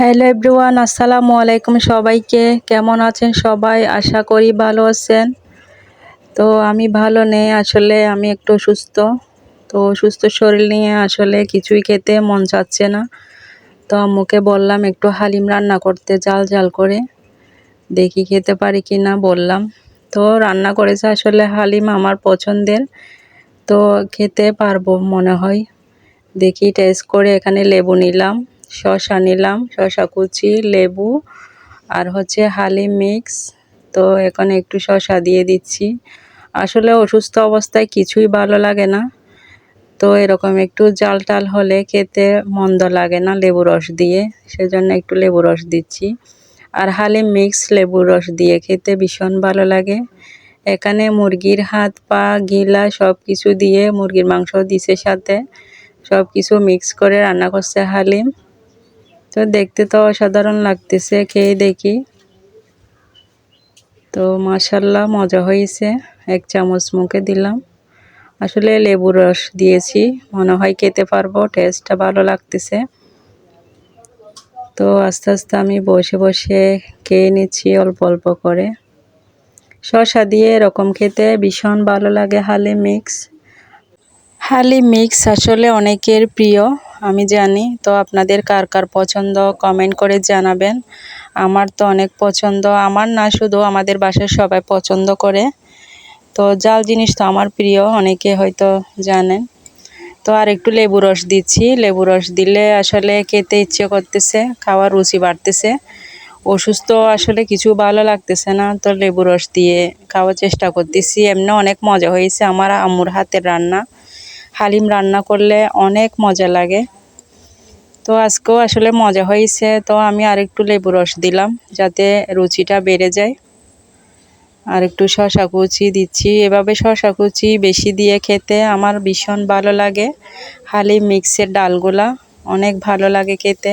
Hello everyone, আসসালামু আলাইকুম সবাইকে। কেমন আছেন সবাই? আশা করি ভালো আছেন। তো আমি ভালো নেই, আসলে আমি একটু সুস্থ তো সুস্থ শরীর নিয়ে আসলে কিছুই খেতে মন চাচ্ছে না। তো আম্মুকে বললাম একটু হালিম রান্না করতে জাল জাল করে। দেখি খেতে পারি কি না বললাম। তো রান্না করেছে আসলে হালিম আমার পছন্দের। তো খেতে পারব মনে হয়। দেখি টেস্ট করে এখানে লেবু নিলাম। শসা নিলাম, শসা কুচি, লেবু আর হচ্ছে হালিম মিক্স। তো এখন একটু শসা দিয়ে দিচ্ছি। আসলে অসুস্থ অবস্থায় কিছুই ভালো লাগে না। তো এরকম একটু জাল টাল হলে খেতে মন্দ লাগে না লেবু রস দিয়ে। সেজন্য একটু লেবু রস দিচ্ছি। আর হালিম মিক্স লেবু রস দিয়ে খেতে ভীষণ ভালো লাগে। এখানে মুরগির হাত, পা, গিলা সব কিছু দিয়ে মুরগির মাংস দিছে সাথে। সব কিছু মিক্স করে রান্না করছে হালিম। তো দেখতে তো অসাধারণ লাগতেছে, খেয়ে দেখি। তো মাসাল্লাহ মজা হয়েছে। এক চামচ মুখে দিলাম। আসলে লেবু রস দিয়েছি, মনে হয় খেতে পারব টেস্টটা ভালো লাগতেছে। তো আস্তে আস্তে আমি বসে বসে খেয়ে নিচ্ছি অল্প অল্প করে। শসা দিয়ে এরকম খেতে ভীষণ ভালো লাগে, হালি মিক্স। হালি মিক্স আসলে অনেকের প্রিয়। আমি জানি, তো আপনাদের কার কার পছন্দ কমেন্ট করে জানাবেন। আমার তো অনেক পছন্দ, আমার না শুধু, আমাদের বাসার সবাই পছন্দ করে। তো জাল জিনিস তো আমার প্রিয়, অনেকে হয়তো জানেন। তো আর একটু লেবু রস দিচ্ছি, লেবু রস দিলে আসলে খেতে ইচ্ছে করতেছে, খাওয়ার রুচি বাড়তেছে। অসুস্থ আসলে কিছু ভালো লাগতেছে না, তো লেবু রস দিয়ে খাওয়ার চেষ্টা করতেছি। এমনি অনেক মজা হয়েছে আমার আম্মুর হাতের রান্না। হালিম রান্না করলে অনেক মজা লাগে। তো আজকেও আসলে মজা হয়েছে। তো আমি আর একটু লেবু রস দিলাম যাতে রুচিটা বেড়ে যায়। আর একটু শশা কুচি দিচ্ছি। এভাবে শশা কুচি বেশি দিয়ে খেতে আমার ভীষণ ভালো লাগে। হালিম মিক্সের ডালগুলা অনেক ভালো লাগে খেতে।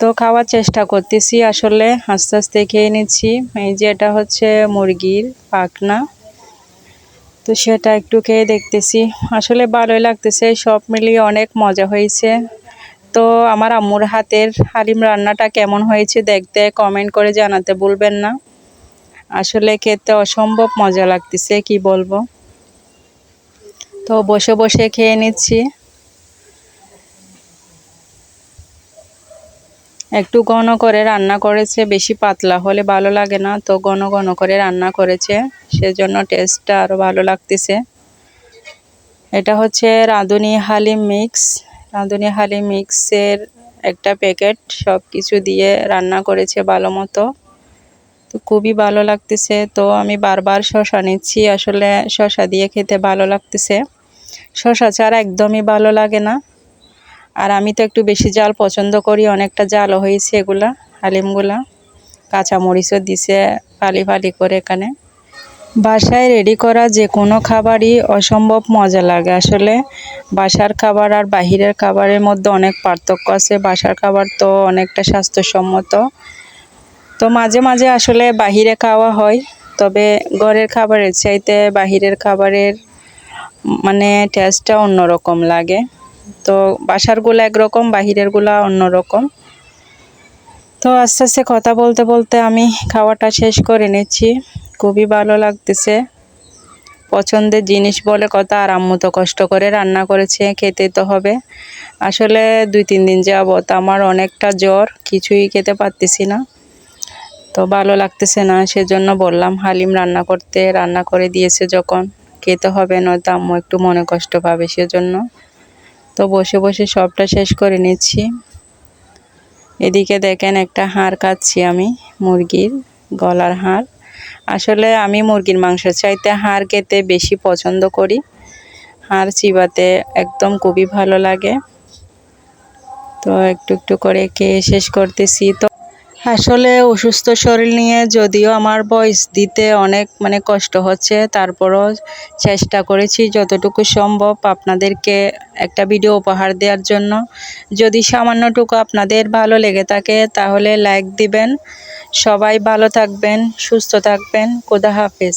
তো খাওয়ার চেষ্টা করতেছি। আসলে আস্তে আস্তে খেয়ে নিচ্ছি। এই যে এটা হচ্ছে মুরগির পাকনা তো সেটা একটু খেয়ে দেখতেছি। আসলে ভালোই লাগতেছে, সব মিলিয়ে অনেক মজা হয়েছে। তো আমার আম্মুর হাতের হালিম রান্নাটা কেমন হয়েছে দেখতে কমেন্ট করে জানাতে বলবেন না। আসলে খেতে অসম্ভব মজা লাগতেছে, কি বলব। তো বসে বসে খেয়ে নিচ্ছি। একটু ঘন করে রান্না করেছে, বেশি পাতলা হলে ভালো লাগে না। তো ঘন ঘন করে রান্না করেছে, সেজন্য টেস্টটা আরও ভালো লাগতেছে। এটা হচ্ছে রাঁধুনি হালিম মিক্স। রাঁধুনি হালিম মিক্সের একটা প্যাকেট সব কিছু দিয়ে রান্না করেছে ভালো মতো। তো খুবই ভালো লাগতেছে। তো আমি বারবার শশা নিচ্ছি, আসলে শশা দিয়ে খেতে ভালো লাগতেছে। শশা ছাড়া একদমই ভালো লাগে না। আর আমি তো একটু বেশি জাল পছন্দ করি, অনেকটা জালও হয়েছে এগুলা, হালিমগুলা। কাঁচামরিচও দিছে ফালি ফালি করে এখানে। বাসায় রেডি করা যে কোনো খাবারই অসম্ভব মজা লাগে। আসলে বাসার খাবার আর বাহিরের খাবারের মধ্যে অনেক পার্থক্য আছে। বাসার খাবার তো অনেকটা স্বাস্থ্যসম্মত। তো মাঝে মাঝে আসলে বাহিরে খাওয়া হয়, তবে ঘরের খাবারের চাইতে বাহিরের খাবারের মানে টেস্টটা অন্যরকম লাগে। তো বাসারগুলো একরকম বাহিরেরগুলো অন্যরকম। তো আস্তে আস্তে কথা বলতে বলতে আমি খাওয়াটা শেষ করে নিচ্ছি। খুবই ভালো লাগতেছে। পছন্দের জিনিস বলে কথা, আর আম্মু তো কষ্ট করে রান্না করেছে, খেতে তো হবে। আসলে দুই তিন দিন যাবত আমার অনেকটা জ্বর, কিছুই খেতে পারতেছি না। তো ভালো লাগতেছে না, সেজন্য বললাম, হালিম রান্না করতে, রান্না করে দিয়েছে যখন। খেতে হবে, নয়তো আম্মু একটু মনে কষ্ট পাবে সেজন্য। তো বসে বসে সবটা শেষ করে নিচ্ছি। এদিকে দেখেন একটা হাড় কাটছি আমি, মুরগির গলার হাড়। আসলে আমি মুরগির মাংস চাইতে হাড় খেতে বেশি পছন্দ করি। হাড় চিবাতে একদম খুবই ভালো লাগে। তো একটু একটু করে কে শেষ করতেছি। তো আসলে অসুস্থ শরীর নিয়ে যদিও আমার বয়স দিতে অনেক মানে কষ্ট হচ্ছে, তারপরও চেষ্টা করেছি যতটুকু সম্ভব আপনাদেরকে একটা ভিডিও উপহার দেওয়ার জন্য। যদি সামান্যটুকু আপনাদের ভালো লেগে থাকে তাহলে লাইক দিবেন। সবাই ভালো থাকবেন, সুস্থ থাকবেন কোদা হাফেজ।